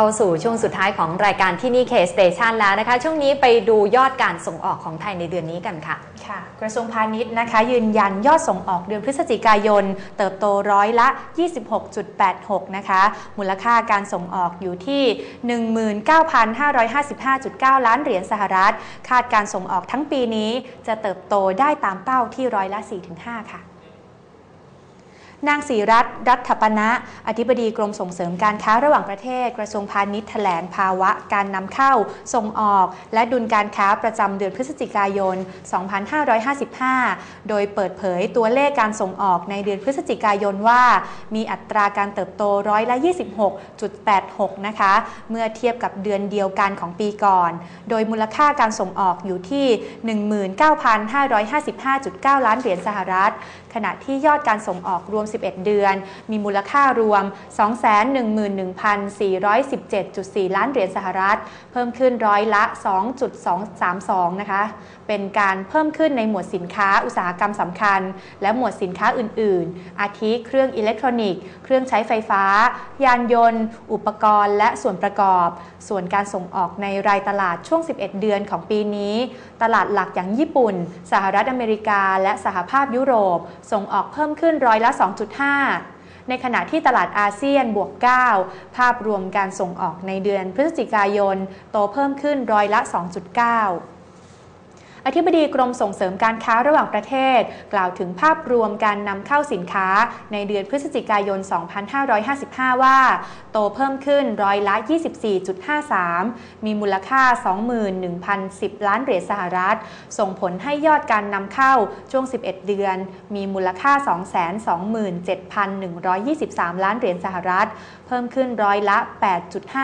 เข้าสู่ช่วงสุดท้ายของรายการที่นี่เคสเตชันแล้วนะคะ ช่วงนี้ไปดูยอดการส่งออกของไทยในเดือนนี้กันค่ะค่ะ กระทรวงพาณิชย์นะคะ ยืนยันยอดส่งออกเดือนพฤศจิกายน เติบโตร้อยละ 26.86 นะคะ มูลค่าการส่งออกอยู่ที่ 19,555.9 ล้านเหรียญสหรัฐ คาดการส่งออกทั้งปีนี้จะเติบโตได้ตามเป้าที่ร้อยละ 4-5 ค่ะ นางศรีรัตน์รัฐปณะ อธิบดีกรมส่งเสริมการค้าระหว่างประเทศ กระทรวงพาณิชย์แถลงภาวะการนำเข้า ส่งออก และดุลการค้าประจำเดือนพฤศจิกายน 2555 โดยเปิดเผยตัวเลขการส่งออกในเดือนพฤศจิกายนว่า มีอัตราการเติบโตร้อยละ 26.86 นะคะ เมื่อเทียบกับเดือนเดียวกันของปีก่อน โดยมูลค่าการส่งออกอยู่ที่ 19,555.9 ล้านเหรียญสหรัฐ ขณะที่ยอดการส่งออกรวม11 เดือน มีมูลค่ารวม 211,417.4 ล้านเหรียญสหรัฐ เพิ่มขึ้นร้อยละ 2.232 นะคะ เป็นการเพิ่มขึ้นในหมวดสินค้าอุตสาหกรรมสำคัญ และหมวดสินค้าอื่น ๆ อาทิเครื่องอิเล็กทรอนิกส์ เครื่องใช้ไฟฟ้า ยานยนต์ อุปกรณ์ และส่วนประกอบ ส่วนการส่งออกในรายตลาดช่วง 11 เดือนของปีนี้ ตลาดหลักอย่างญี่ปุ่น สหรัฐอเมริกา และสหภาพยุโรป ส่งออกเพิ่มขึ้นร้อยละ2.5 ในขณะที่ตลาดอาเซียนบวก 9 ภาพรวมการส่งออกในเดือนพฤศจิกายน โตเพิ่มขึ้นร้อยละ 2.9 อธิบดีกรมส่งเสริมการค้าระหว่างประเทศ กล่าวถึงภาพรวมการนำเข้าสินค้าในเดือนพฤศจิกายน 2555 ว่า โตเพิ่มขึ้นร้อยละ 24.53 มีมูลค่า 21,010 ล้านเหรียญสหรัฐ ส่งผลให้ยอดการนำเข้าช่วง 11 เดือน มีมูลค่า 227,123 ล้านเหรียญสหรัฐ เพิ่มขึ้นร้อยละ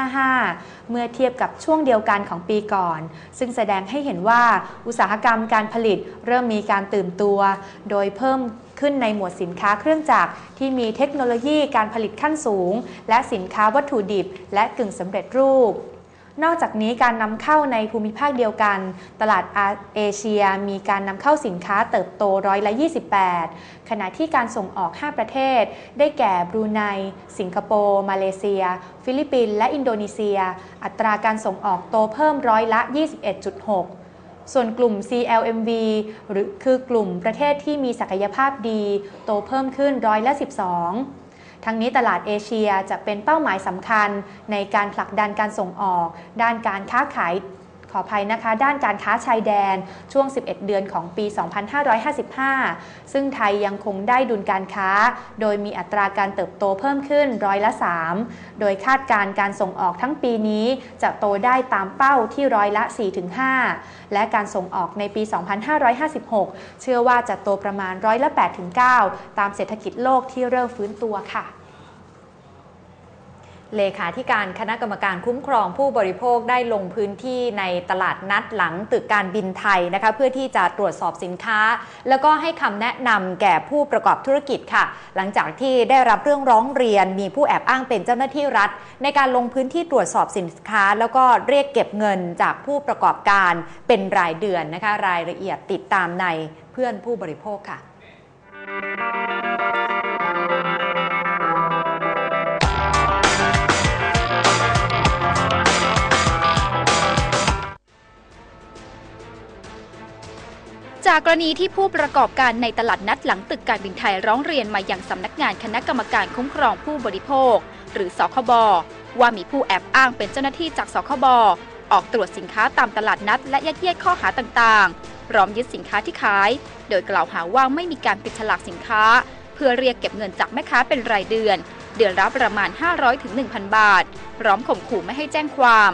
8.55 เมื่อเทียบกับช่วงเดียวกันของปีก่อน ซึ่งแสดงให้เห็นว่าอุตสาหกรรมการผลิต เริ่มมีการตื่นตัว โดยเพิ่มขึ้นในหมวดสินค้าเครื่องจักรที่มีเทคโนโลยีการผลิตขั้นสูง และสินค้าวัตถุดิบ และกึ่งสำเร็จรูปนอกจากนี้การนำเข้าในภูมิภาคเดียวกัน ตลาดเอเชียมีการนำเข้าสินค้าเติบโตร้อยละ 28 ขณะที่การส่งออก 5 ประเทศ ได้แก่บรูไน สิงคโปร์ มาเลเซีย ฟิลิปปินส์ และอินโดนีเซีย อัตราการส่งออกโตเพิ่มร้อยละ 21.6 ส่วนกลุ่ม CLMV หรือคือกลุ่มประเทศที่มีศักยภาพดี โตเพิ่มขึ้นร้อยละ 12 ทั้งนี้ตลาดเอเชียจะเป็นเป้าหมายสำคัญในการผลักดันการส่งออก ด้านการค้าขาย ขออภัยนะคะ ด้านการค้าชายแดนช่วง 11 เดือนของปี 2555 ซึ่งไทยยังคงได้ดุลการค้า โดยมีอัตราการเติบโตเพิ่มขึ้นร้อยละ 3 โดยคาดการการส่งออกทั้งปีนี้จะโตได้ตามเป้าที่ร้อยละ 4-5 และการส่งออกในปี 2556 เชื่อว่าจะโตประมาณร้อยละ 8-9 ตามเศรษฐกิจโลกที่เริ่มฟื้นตัวค่ะ เลขาธิการคณะกรรมการคุ้มครองผู้บริโภคได้ลงพื้นที่ในตลาดนัดหลังตึกการบินไทยนะคะเพื่อที่จะตรวจสอบสินค้า แล้วก็ให้คำแนะนำแก่ผู้ประกอบธุรกิจค่ะ หลังจากที่ได้รับเรื่องร้องเรียน มีผู้แอบอ้างเป็นเจ้าหน้าที่รัฐ ในการลงพื้นที่ตรวจสอบสินค้า แล้วก็เรียกเก็บเงินจากผู้ประกอบการเป็นรายเดือนนะคะรายละเอียดติดตามในเพื่อนผู้บริโภคค่ะ จากกรณีที่ผู้ประกอบการในตลาดนัดหลังตึกการบินไทยร้องเรียนมายังสำนักงานคณะกรรมการคุ้มครองผู้บริโภค หรือสคบว่ามีผู้แอบอ้างเป็นเจ้าหน้าที่จากสคบออกตรวจสินค้าตามตลาดนัด และยัดเยียดข้อหาต่างๆ พร้อมยึดสินค้าที่ขาย โดยกล่าวหาว่าไม่มีการปิดฉลากสินค้า เพื่อเรียกเก็บเงินจากแม่ค้าเป็นรายเดือน เดือนละประมาณ 500ถึง1,000 บาท พร้อมข่มขู่ไม่ให้แจ้งความ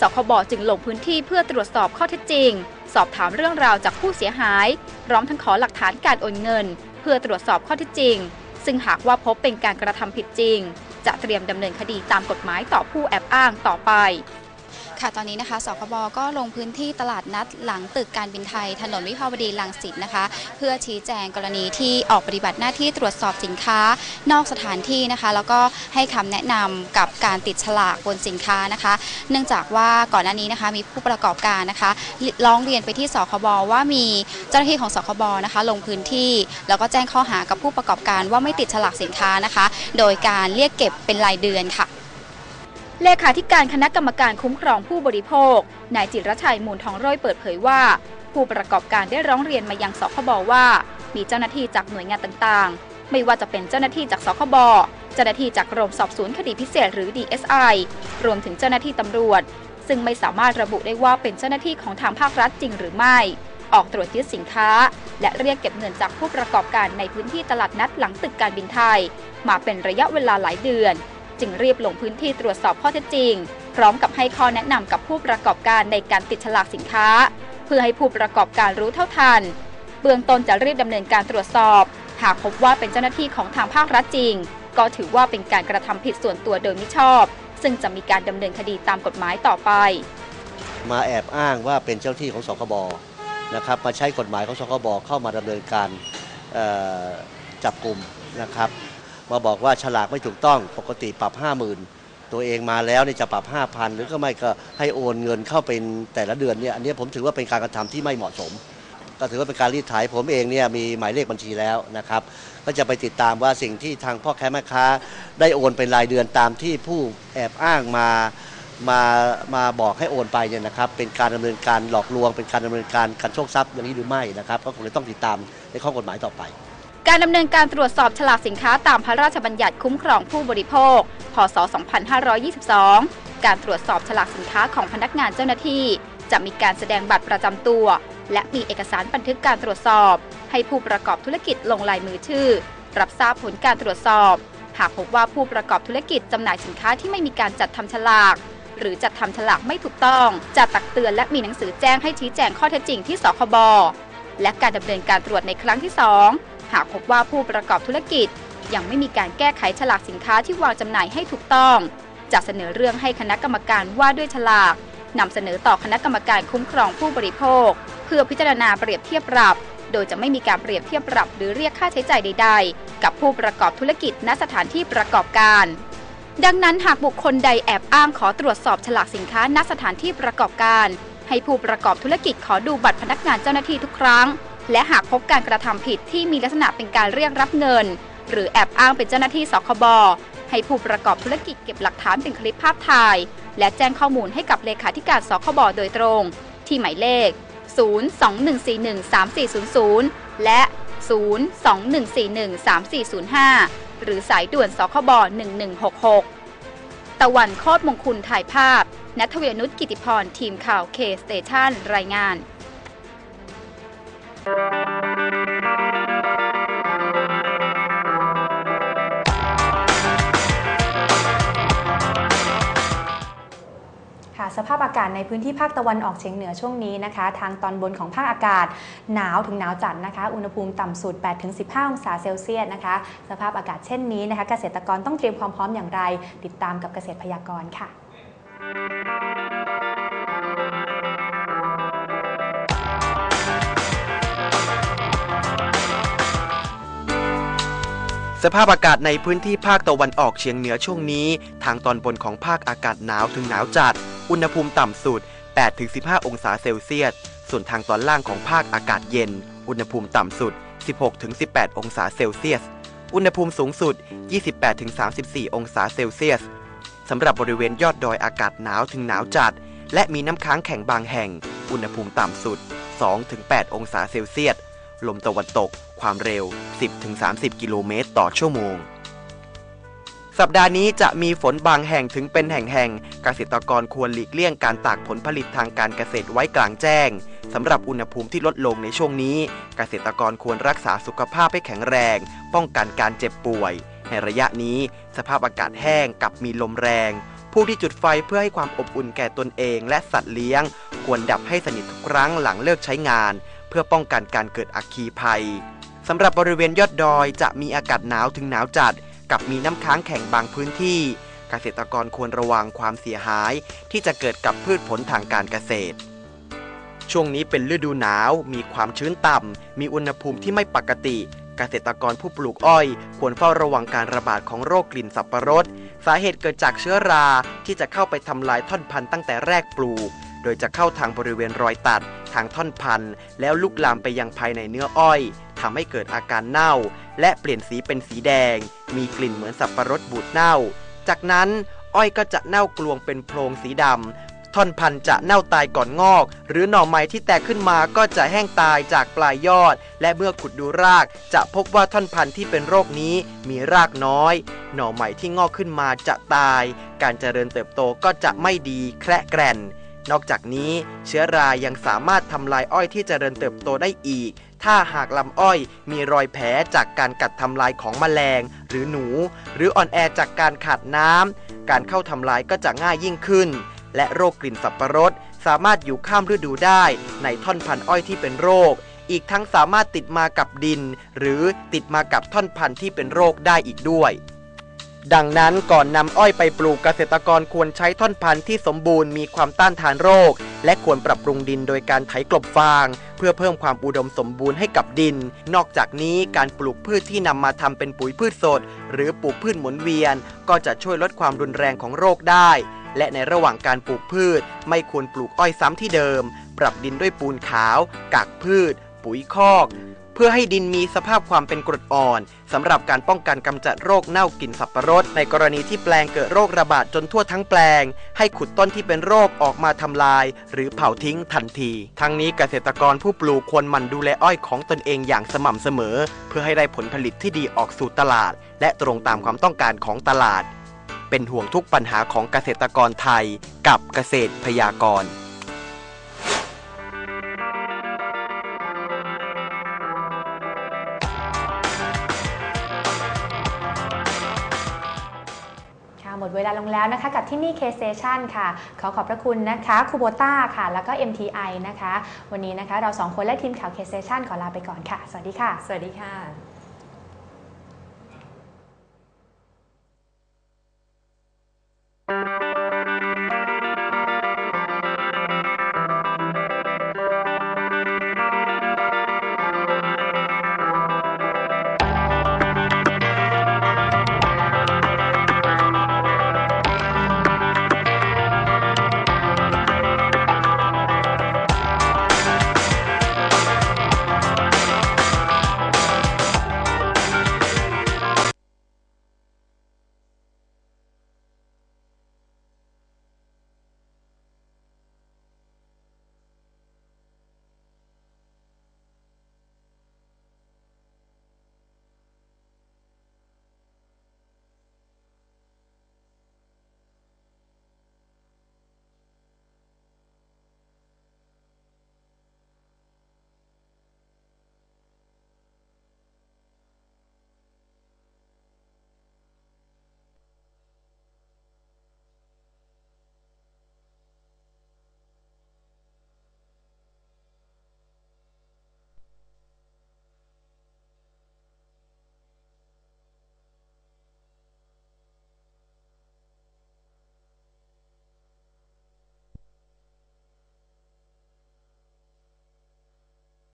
สคบจึงลงพื้นที่เพื่อตรวจสอบข้อเท็จจริง สอบถามเรื่องราวจากผู้เสียหาย พร้อมทั้งขอหลักฐานการโอนเงิน เพื่อตรวจสอบข้อเท็จจริง ซึ่งหากว่าพบเป็นการกระทำผิดจริง จะเตรียมดำเนินคดีตามกฎหมายต่อผู้แอบอ้างต่อไป ค่ะตอนนี้นะคะสคบก็ลงพื้นที่ตลาดนัดหลังตึกการบินไทย ถนนวิภาวดีรังสิตนะคะ เพื่อชี้แจงกรณีที่ออกปฏิบัติหน้าที่ตรวจสอบสินค้า นอกสถานที่นะคะ แล้วก็ให้คำแนะนำกับการติดฉลากบนสินค้านะคะ เนื่องจากว่าก่อนหน้านี้นะคะมีผู้ประกอบการนะคะร้องเรียนไปที่สคบว่ามีเจ้าหน้าที่ของสคบนะคะ ลงพื้นที่แล้วก็แจ้งข้อหากับผู้ประกอบการว่าไม่ติดฉลากสินค้านะคะ โดยการเรียกเก็บเป็นรายเดือนค่ะ เลขาธิการคณะกรรมการคุ้มครองผู้บริโภค นายจิรชัยมูลทองร้อยเปิดเผยว่า ผู้ประกอบการได้ร้องเรียนมายังสคบว่า มีเจ้าหน้าที่จากหน่วยงานต่างๆ ไม่ว่าจะเป็นเจ้าหน้าที่จากสคบเจ้าหน้าที่จากกรมสอบสวนคดีพิเศษหรือ DSI รวมถึงเจ้าหน้าที่ตำรวจ ซึ่งไม่สามารถระบุได้ว่าเป็นเจ้าหน้าที่ของทางภาครัฐจริงหรือไม่ ออกตรวจยึดสินค้า และเรียกเก็บเงินจากผู้ประกอบการในพื้นที่ตลาดนัดหลังตึกการบินไทย มาเป็นระยะเวลาหลายเดือน จึงรีบลงพื้นที่ตรวจสอบข้อเท็จจริง พร้อมกับให้ข้อแนะนำกับผู้ประกอบการในการติดฉลากสินค้า เพื่อให้ผู้ประกอบการรู้เท่าทัน เบื้องต้นจะรีบดำเนินการตรวจสอบ หากพบว่าเป็นเจ้าหน้าที่ของทางภาครัฐจริง ก็ถือว่าเป็นการกระทำผิดส่วนตัวโดยมิชอบ ซึ่งจะมีการดำเนินคดีตามกฎหมายต่อไป มาแอบอ้างว่าเป็นเจ้าที่ของสคบนะครับมาใช้กฎหมายของสคบเข้ามาดำเนินการเอ่อจับกลุ่มนะครับ มาบอกว่าฉลากไม่ถูกต้องปกติปรับ50,000ตัวเองมาแล้วเนี่ยจะปรับ5,000หรือก็ไม่ก็ให้โอนเงินเข้าเป็นแต่ละเดือนเนี่ยอันนี้ผมถือว่าเป็นการกระทำที่ไม่เหมาะสม ก็ถือว่าเป็นการรีดไถผมเองเนี่ยมีหมายเลขบัญชีแล้วนะครับก็จะไปติดตามว่าสิ่งที่ทางพ่อแค้าแม่ค้า ได้โอนเป็นรายเดือนตามที่ผู้แอบอ้างมามามาบอกให้โอนไปเนี่ยนะครับเป็นการดำเนินการหลอกลวง เป็นการดำเนินการการโชคทรัพย์อย่างนี้หรือไม่นะครับก็คงจะต้องติดตามในข้อกฎหมายต่อไป การดำเนินการตรวจสอบฉลากสินค้าตามพระราชบัญญัติคุ้มครองผู้บริโภค พศ 2522 การตรวจสอบฉลากสินค้าของพนักงานเจ้าหน้าที่ จะมีการแสดงบัตรประจำตัว และมีเอกสารบันทึกการตรวจสอบ ให้ผู้ประกอบธุรกิจลงลายมือชื่อ รับทราบผลการตรวจสอบ หากพบว่าผู้ประกอบธุรกิจจำหน่ายสินค้าที่ไม่มีการจัดทำฉลาก หรือจัดทำฉลากไม่ถูกต้อง จะตักเตือนและมีหนังสือแจ้งให้ชี้แจงข้อเท็จจริงที่สคบและการดำเนินการตรวจในครั้งที่ 2 หากพบว่าผู้ประกอบธุรกิจ ยังไม่มีการแก้ไขฉลากสินค้าที่วางจำหน่ายให้ถูกต้อง จะเสนอเรื่องให้คณะกรรมการว่าด้วยฉลากนำเสนอต่อคณะกรรมการคุ้มครองผู้บริโภค เพื่อพิจารณาเปรียบเทียบปรับ โดยจะไม่มีการเปรียบเทียบปรับ หรือเรียกค่าใช้จ่ายใด ๆ กับผู้ประกอบธุรกิจณสถานที่ประกอบการ ดังนั้นหากบุคคลใดแอบอ้างขอตรวจสอบฉลากสินค้าณสถานที่ประกอบการ ให้ผู้ประกอบธุรกิจขอดูบัตรพนักงานเจ้าหน้าที่ทุกครั้ง และหากพบการกระทำผิดที่มีลักษณะเป็นการเรียกรับเงิน หรือแอบอ้างเป็นเจ้าหน้าที่สคบให้ผู้ประกอบธุรกิจเก็บหลักฐานเป็นคลิปภาพถ่าย และแจ้งข้อมูลให้กับเลขาธิการสคบโดยตรง ที่หมายเลข 021413400 และ 021413405 หรือสายด่วนสคบ1166 ตะวันโคตรมงคุณถ่ายภาพนัทเวียนุชกิติพรทีมข่าวเคสเตชันรายงาน สภาพอากาศในพื้นที่ภาคตะวันออกเฉียงเหนือช่วงนี้นะคะ ทางตอนบนของภาคอากาศ หนาวถึงหนาวจัดนะคะ อุณหภูมิต่ำสุด 8-15 องศาเซลเซียสนะคะ สภาพอากาศเช่นนี้นะคะ เกษตรกรต้องเตรียมความพร้อมอย่างไร ติดตามกับเกษตรพยากรณ์ค่ะสภาพอากาศในพื้นที่ภาคตะวันออกเฉียงเหนือช่วงนี้ ทางตอนบนของภาคอากาศหนาวถึงหนาวจัด อุณหภูมิต่ำสุด 8-15 องศาเซลเซียส ส่วนทางตอนล่างของภาคอากาศเย็น อุณหภูมิต่ำสุด 16-18 องศาเซลเซียส อุณหภูมิสูงสุด 28-34 องศาเซลเซียสสำหรับบริเวณยอดดอยอากาศหนาวถึงหนาวจัด และมีน้ำค้างแข็งบางแห่ง อุณหภูมิต่ำสุด 2-8 องศาเซลเซียส ลมตะวันตก ความเร็ว 10-30 กิโลเมตรต่อชั่วโมง สัปดาห์นี้จะมีฝนบางแห่งถึงเป็นแห่งๆ เกษตรกรควรหลีกเลี่ยงการตากผลผลิตทางการเกษตรไว้กลางแจ้งสำหรับอุณหภูมิที่ลดลงในช่วงนี้ เกษตรกรควรรักษาสุขภาพให้แข็งแรง ป้องกันการเจ็บป่วย ในระยะนี้ สภาพอากาศแห้งกับมีลมแรง ผู้ที่จุดไฟเพื่อให้ความอบอุ่นแก่ตนเองและสัตว์เลี้ยง ควรดับให้สนิททุกครั้งหลังเลิกใช้งาน เพื่อป้องกันการเกิดอัคคีภัยสำหรับบริเวณยอดดอยจะมีอากาศหนาวถึงหนาวจัด กับมีน้ำค้างแข็งบางพื้นที่ เกษตรกรควรระวังความเสียหาย ที่จะเกิดกับพืชผลทางการเกษตร ช่วงนี้เป็นฤดูหนาว มีความชื้นต่ำ มีอุณหภูมิที่ไม่ปกติ เกษตรกรผู้ปลูกอ้อย ควรเฝ้าระวังการระบาดของโรคกลิ่นสับปะรด สาเหตุเกิดจากเชื้อราที่จะเข้าไปทำลายท่อนพันธุ์ตั้งแต่แรกปลูกโดยจะเข้าทางบริเวณรอยตัด ทางท่อนพันธุ์ แล้วลุกลามไปยังภายในเนื้ออ้อย ทำให้เกิดอาการเน่า และเปลี่ยนสีเป็นสีแดง มีกลิ่นเหมือนสับปะรดบูดเน่า จากนั้นอ้อยก็จะเน่ากลวงเป็นโพรงสีดำท่อนพันธุ์จะเน่าตายก่อนงอก หรือหน่อไม้ที่แตกขึ้นมาก็จะแห้งตายจากปลายยอด และเมื่อขุดดูราก จะพบว่าท่อนพันธุ์ที่เป็นโรคนี้มีรากน้อย หน่อใหม่ที่งอกขึ้นมาจะตาย การเจริญเติบโตก็จะไม่ดีแคระแกรนนอกจากนี้เชื้อรายังสามารถทำลายอ้อยที่เจริญเติบโตได้อีก ถ้าหากลำอ้อยมีรอยแผลจากการกัดทำลายของแมลง หรือหนู หรืออ่อนแอจากการขาดน้ำการเข้าทำลายก็จะง่ายยิ่งขึ้น และโรคกลิ่นสับปะรดสามารถอยู่ข้ามฤดูได้ ในท่อนพันธุ์อ้อยที่เป็นโรค อีกทั้งสามารถติดมากับดิน หรือติดมากับท่อนพันธุ์ที่เป็นโรคได้อีกด้วย ดังนั้นก่อนนำอ้อยไปปลูกเกษตรกรควรใช้ท่อนพันธุ์ที่สมบูรณ์มีความต้านทานโรค และควรปรับปรุงดินโดยการไถกลบฟาง เพื่อเพิ่มความอุดมสมบูรณ์ให้กับดิน นอกจากนี้การปลูกพืชที่นำมาทำเป็นปุ๋ยพืชสด หรือปลูกพืชหมุนเวียน ก็จะช่วยลดความรุนแรงของโรคได้ และในระหว่างการปลูกพืช ไม่ควรปลูกอ้อยซ้ำที่เดิม ปรับดินด้วยปูนขาว กากพืช ปุ๋ยคอก เพื่อให้ดินมีสภาพความเป็นกรดอ่อนสำหรับการป้องกันกำจัดโรคเน่ากลิ่นสับปะรด ในกรณีที่แปลงเกิดโรคระบาดจนทั่วทั้งแปลง ให้ขุดต้นที่เป็นโรคออกมาทำลาย หรือเผาทิ้งทันที ทั้งนี้เกษตรกรผู้ปลูกควรหมั่นดูแลอ้อยของตนเองอย่างสม่ำเสมอ เพื่อให้ได้ผลผลิตที่ดีออกสู่ตลาด และตรงตามความต้องการของตลาด เป็นห่วงทุกปัญหาของเกษตรกรไทย กับเกษตรพยากรณ์ หมดเวลาลงแล้วนะคะ กับที่นี่เคสเซชันค่ะ ขอขอบพระคุณนะคะคูโบต้าค่ะ แล้วก็ MTI นะคะ วันนี้นะคะเราสองคนและทีมข่าวเคสเซชันขอลาไปก่อนค่ะ สวัสดีค่ะ สวัสดีค่ะ